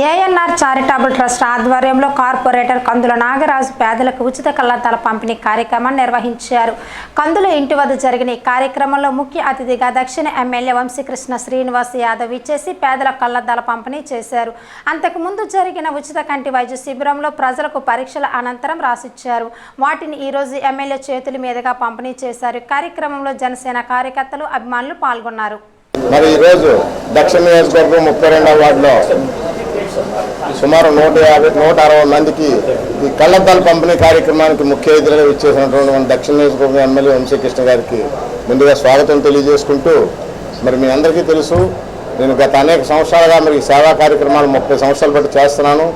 ANR charitable trust ఆధ్వర్యంలో corporator Kandula Nagaraju పేదలకు ఉచిత కళ్ళద్దాల పంపిణీ కార్యక్రమాన్ని నిర్వహించారు. కందుల ఇంటి వద్ద జరిగిన ఈ కార్యక్రమంలో ముఖ్య అతిథిగా దక్షిణ ఎమ్మెల్యే వంశీకృష్ణ శ్రీనివాస్ యాదవ్ ఇచ్చేసి పేదల కళ్ళద్దాల పంపిణీ చేశారు. అంతకుముందు జరిగిన ఉచిత కంటి వైద్య శిబిరంలో ప్రజలకు పరీక్షల అనంతరం రాసిచ్చారు. వాటిని ఈరోజు ఎమ్మెల్యే చేతుల మీదుగా పంపిణీ చేశారు. కార్యక్రమంలో జనసేన కార్యకర్తలు అభిమానులు పాల్గొన్నారు. మరి ఈరోజు దక్షిణ నియోజకవర్గం ముప్పై రెండవ వార్డులో సుమారు నూట యాభై నూట అరవై మందికి ఈ కళ్ళద్దాల పంపిణీ కార్యక్రమానికి ముఖ్య అతిథిగా ఇచ్చేసినటువంటి మన దక్షిణ నియోజకవర్గం ఎమ్మెల్యే వంశీకృష్ణ గారికి ముందుగా స్వాగతం తెలియజేసుకుంటూ మరి మీ అందరికీ తెలుసు నేను గత అనేక సంవత్సరాలుగా మరి సేవా కార్యక్రమాలు ముప్పై సంవత్సరాలు బట్టి చేస్తున్నాను.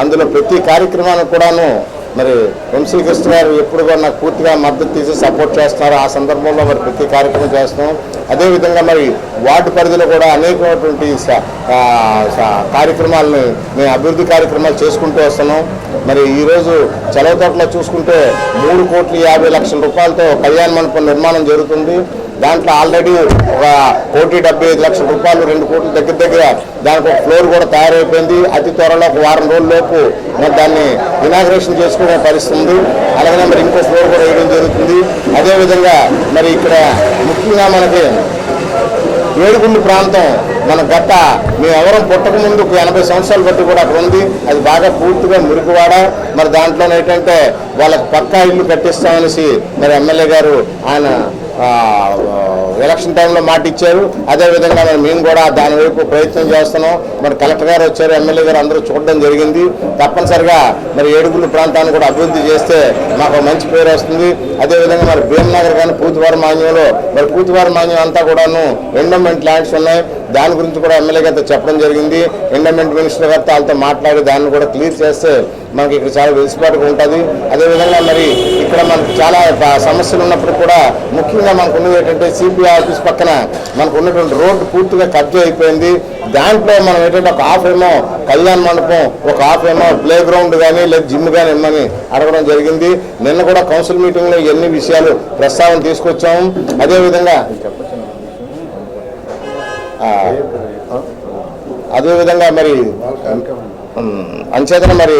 అందులో ప్రతి కార్యక్రమానికి కూడాను మరి వంశీకృష్ణ గారు ఎప్పుడు కూడా నాకు పూర్తిగా మద్దతు తీసి సపోర్ట్ చేస్తున్నారు. ఆ సందర్భంలో మరి ప్రతి కార్యక్రమం చేస్తున్నాం. అదేవిధంగా మరి వార్డు పరిధిలో కూడా అనేకమైనటువంటి కార్యక్రమాలని కార్యక్రమాలను మేము అభివృద్ధి కార్యక్రమాలు చేసుకుంటూ వస్తున్నాం. మరి ఈరోజు చలవతోటలో చూసుకుంటే మూడు కోట్ల యాభై లక్షల రూపాయలతో కళ్యాణ మండపం నిర్మాణం జరుగుతుంది. దాంట్లో ఆల్రెడీ ఒక కోటి డెబ్బై ఐదు లక్షల రూపాయలు రెండు కోట్ల దగ్గర దగ్గర దానికి ఒక ఫ్లోర్ కూడా తయారైపోయింది. అతి త్వరలో ఒక వారం రోజుల్లోపు మరి దాన్ని ఇనాగ్రేషన్ చేసుకునే పరిస్థితి ఉంది. అలాగే మరి ఇంకో ఫ్లోర్ కూడా వేయడం జరుగుతుంది. అదేవిధంగా మరి ఇక్కడ ముఖ్యంగా మనకి ఏడుగుండు ప్రాంతం మన గత మేమెవరం పుట్టకముందు ఒక ఎనభై సంవత్సరాలు బట్టి కూడా అక్కడ ఉంది. అది బాగా పూర్తిగా మురికివాడ. మరి దాంట్లో ఏంటంటే వాళ్ళకి పక్కా ఇల్లు కట్టిస్తామనేసి మరి ఎమ్మెల్యే గారు ఆయన ఎలక్షన్ టైంలో మాట ఇచ్చారు. అదేవిధంగా మేము కూడా దాని వైపు ప్రయత్నం చేస్తున్నాం. మరి కలెక్టర్ గారు వచ్చారు ఎమ్మెల్యే గారు అందరూ చూడడం జరిగింది. తప్పనిసరిగా మరి ఏడుగులు ప్రాంతాన్ని కూడా అభివృద్ధి చేస్తే మాకు మంచి పేరు వస్తుంది. అదేవిధంగా మరి భీమనగర్ కానీ పూతివారి మాన్యంలో మరి పూతివారి మాన్యం అంతా కూడాను ఎండోమెంట్ ల్యాండ్స్ ఉన్నాయి. దాని గురించి కూడా ఎమ్మెల్యే గారితో చెప్పడం జరిగింది. ఎండోమెంట్ మినిస్టర్ గారితో వాళ్ళతో మాట్లాడి దాన్ని కూడా క్లియర్ చేస్తే మనకి ఇక్కడ చాలా వెసులుబాటుగా ఉంటుంది. అదేవిధంగా మరి ఇక్కడ మనకు చాలా సమస్యలు ఉన్నప్పుడు కూడా ముఖ్యంగా మనకు ఉన్నది ఏంటంటే సిపిఐ ఆఫీస్ పక్కన మనకు ఉన్నటువంటి రోడ్డు పూర్తిగా కబ్జా అయిపోయింది. దాంట్లో మనం ఏంటంటే ఒక హాఫ్ ఏమో కళ్యాణ మండపం ఒక హాఫ్ ఏమో ప్లే గ్రౌండ్ కానీ లేదా జిమ్ కానీ ఇమ్మని అడగడం జరిగింది. నిన్న కూడా కౌన్సిల్ మీటింగ్లో ఎన్ని విషయాలు ప్రస్తావన తీసుకొచ్చాము అదేవిధంగా అదేవిధంగా మరి అంచేతన మరి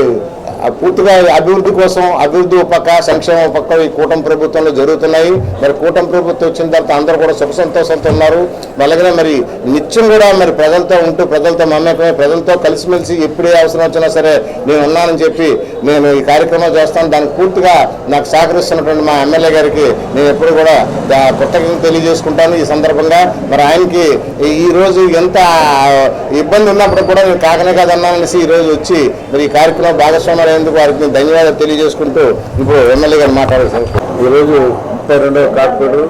పూర్తిగా అభివృద్ధి కోసం అభివృద్ధి పక్క సంక్షేమం పక్క ఈ కూటమి ప్రభుత్వంలో జరుగుతున్నాయి. మరి కూటమి ప్రభుత్వం వచ్చిన తర్వాత అందరూ కూడా సుఖ సంతోషంతో ఉన్నారు. అలాగే మరి నిత్యం కూడా మరి ప్రజలతో ఉంటూ ప్రజలతో మమ్మకమే ప్రజలతో కలిసిమెలిసి ఎప్పుడే అవసరం వచ్చినా సరే నేను ఉన్నానని చెప్పి నేను ఈ కార్యక్రమం చేస్తాను. దానికి పూర్తిగా నాకు సహకరిస్తున్నటువంటి మా ఎమ్మెల్యే గారికి నేను ఎప్పుడు కూడా దా- కృతజ్ఞతలు తెలియజేసుకుంటాను. ఈ సందర్భంగా మరి ఆయనకి ఈ- రోజు ఎంత ఇబ్బంది ఉన్నప్పుడు కూడా నేను కాకనే కాదన్నాననేసి ఈ రోజు వచ్చి మరి ఈ కార్యక్రమం భాగస్వామ్యం అయ్యేందుకు వారికి ధన్యవాదాలు తెలియజేసుకుంటూ ఇప్పుడు ఎమ్మెల్యే గారు మాట్లాడారు ఈరోజు ముప్పై రెండవ కార్పొరేటర్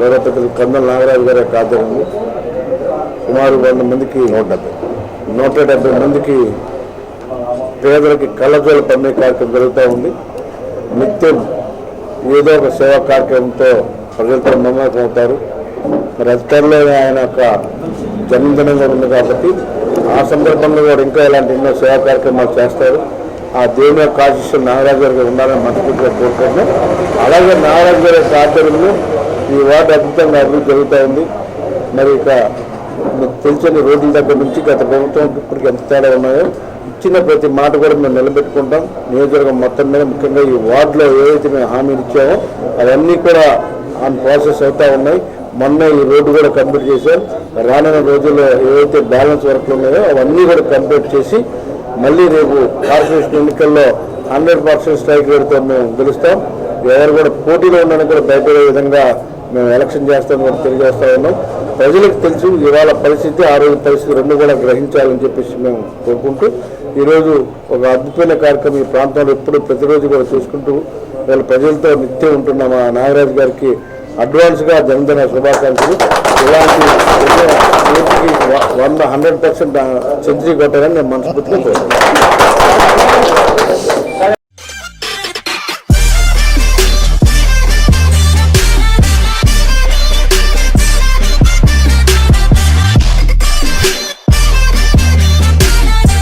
గౌరవపతులు కందల నాగరాజు గారి యొక్క ఆధ్వర్యంలో సుమారు వంద మందికి నూట డెబ్బై. నూట డెబ్బై మందికి పేదలకి కళ్ళజోల పంపిణీ కార్యక్రమం జరుగుతూ ఉంది. నిత్యం ఏదో ఒక సేవా కార్యక్రమంతో ప్రజలతో మమేకం అవుతారు. మరి అధికారులు ఆయన యొక్క జన్మదినం కూడా ఉంది కాబట్టి ఆ సందర్భంలో కూడా ఇంకా ఇలాంటి ఎన్నో సేవా కార్యక్రమాలు చేస్తారు. ఆ దేవుని యొక్క ఆశిష్యం నాగరాజు గారికి ఉండాలని మనస్ఫూర్తిగా కోరుకుంటున్నాం. అలాగే నాగరాజు గారి యొక్క ఈ వార్డు అద్భుతంగా అభివృద్ధి జరుగుతూ ఉంది. మరి ఇక మీకు తెలిసిన రోజుల దగ్గర నుంచి గత ప్రభుత్వం ఇప్పటికి ఎంత తేడా ఉన్నాయో ఇచ్చిన ప్రతి మాట కూడా మేము నిలబెట్టుకుంటాం. నియోజకవర్గం మొత్తం మీద ముఖ్యంగా ఈ వార్డులో ఏదైతే మేము హామీలు ఇచ్చామో అవన్నీ కూడా ఆన్ ప్రాసెస్ అవుతూ ఉన్నాయి. మొన్న ఈ రోడ్డు కూడా కంప్లీట్ చేశాం. రానున్న రోజుల్లో ఏవైతే బ్యాలెన్స్ వర్క్లు ఉన్నాయో అవన్నీ కూడా కంప్లీట్ చేసి మళ్ళీ రేపు కార్పొరేషన్ ఎన్నికల్లో హండ్రెడ్ పర్సెంట్ స్ట్రైక్ రేట్తో మేము గెలుస్తాం. ఎవరు కూడా పోటీలో ఉండడానికి కూడా భయపడే విధంగా మేము ఎలక్షన్ చేస్తాం కూడా తెలియజేస్తా ఉన్నాం. ప్రజలకు తెలుసు ఇవాళ పరిస్థితి ఆ రోజు పరిస్థితి రెండు కూడా గ్రహించాలని చెప్పేసి మేము కోరుకుంటూ ఈరోజు ఒక అద్భుతమైన కార్యక్రమం ఈ ప్రాంతంలో ఎప్పుడు ప్రతిరోజు కూడా చూసుకుంటూ వీళ్ళ ప్రజలతో నిత్యం ఉంటున్న మా నాగరాజు గారికి అడ్వాన్స్గా జన్మదిన శుభాకాంక్షలు. ఇలాంటి వంద హండ్రెడ్ పర్సెంట్ సెంచరీ కొట్టాలని నేను మనస్ఫూర్తిగా